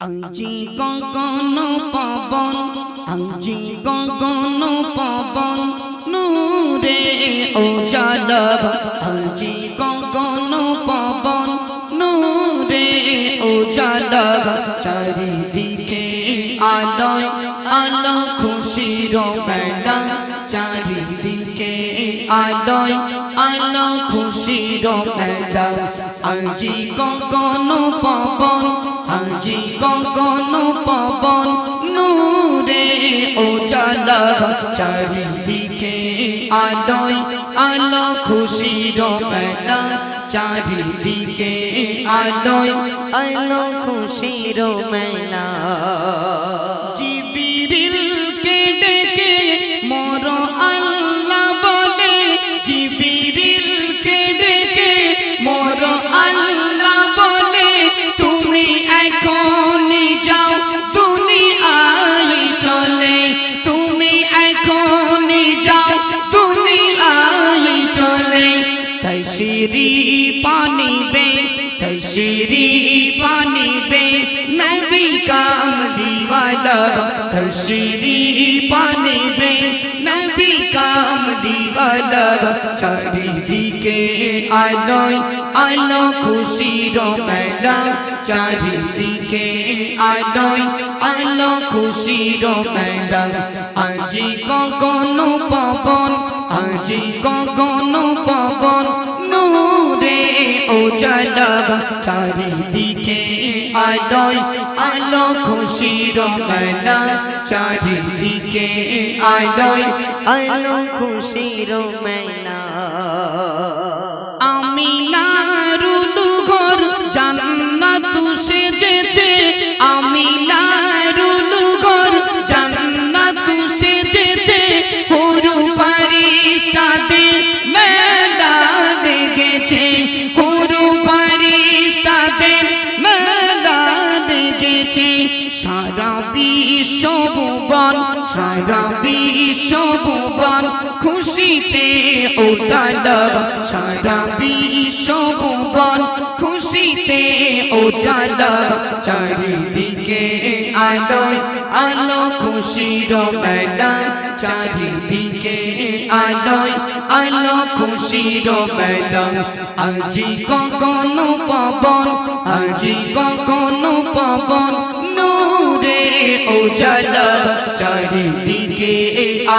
আজি গগন পবন আজি গগন পবন নূরে উজাল আজি গগন পবন নূরে উজাল চারিদিকে আলোয় আলো খুশির বেলা চারিদিকে আলোয় আলো খুশির বেলা আজি গগন পবন আজি গগন পবন নূরে উজালা চারিদিকে আলোয় আলো খুশির বেলা চারিদিকে আলোয় আলো খুশির মেলা তাই সিরি পানি বে নবী কাম দিওয়ালা তাই সিরি পানি বে নবী কাম দিওয়ালা চারিদিকে আলোয় আলো খুশির মেলা চারিদিকে আলোয় আলো খুশির মেলা আজি গগন পবন আজি গগন উজালা চারিদিকে আলোয় আলো খুশির মেলা। চারিদিকে আলোয় আলো খুশির মেলা। লেগেছে সারা বিশ্ববন সারা বিশ্ববন খুশিতে খুশিতে চাল সারা বিশ্ববন খুশিতে খুশিতে চাল চারিদিকে আলো আলো খুশির মেলা। আলোয় আলো খুশির মেলা আজি গগন পবন, আজি গগন পবন। নূরে উজালা চারিদিকে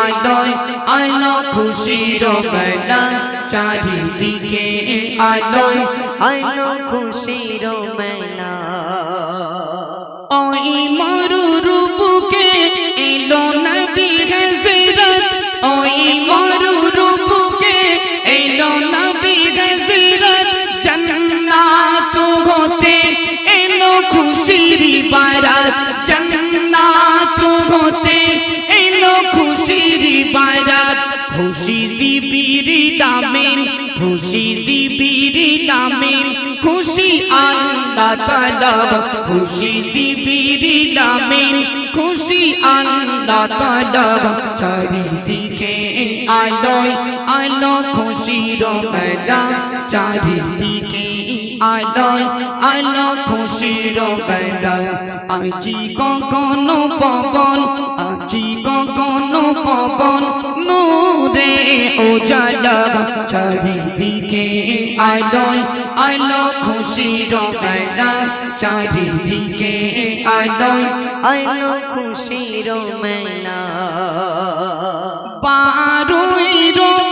আলোয় আলো খুশির মেলা চারিদিকে আলোয় আলো খুশির মেলা ওই মরুর বুকে এলো নবী খুশির বারাত জান্নাত হতে এলো খুশির বারাত। খুশি জিবির নামেন, খুশি জিবির নামেন, খুশি আল্লাহ তাআলা, খুশি জিবির নামেন, খুশি আল্লাহ তাআলা। চারিদিকে আলোয় আলো, খুশির মেলা, চারিদিকে আলোয় আলো খুশির মেলা আজি গগন পবন আজি গগন পবন। নূরে উজালা চারিদিকে আলোয়, আলো খুশির মেলা চারিদিকে আলোয়, আলো খুশির মেলা। বারোই রবিউল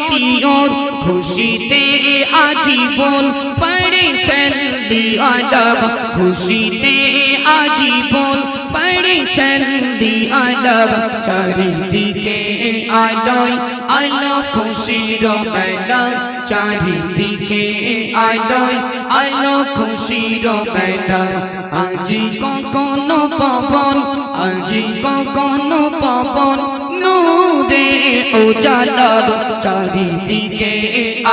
মতিওর খুশিতে আজীবন পড়ে আলা খুশিতে আজীবন পড়ে আলা চারিদিকে আলোয় আলো খুশির মেলা। চারিদিকে আলোয় আলো খুশির মেলা। আজি কখনো পবন, আজি কখনো পবন। নূরে উজালার চারিদিকে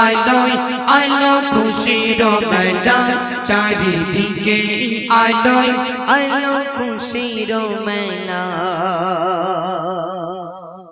আলোয় আলো খুশির মেলা চারিদিকে আলোয় আলো খুশির মেলা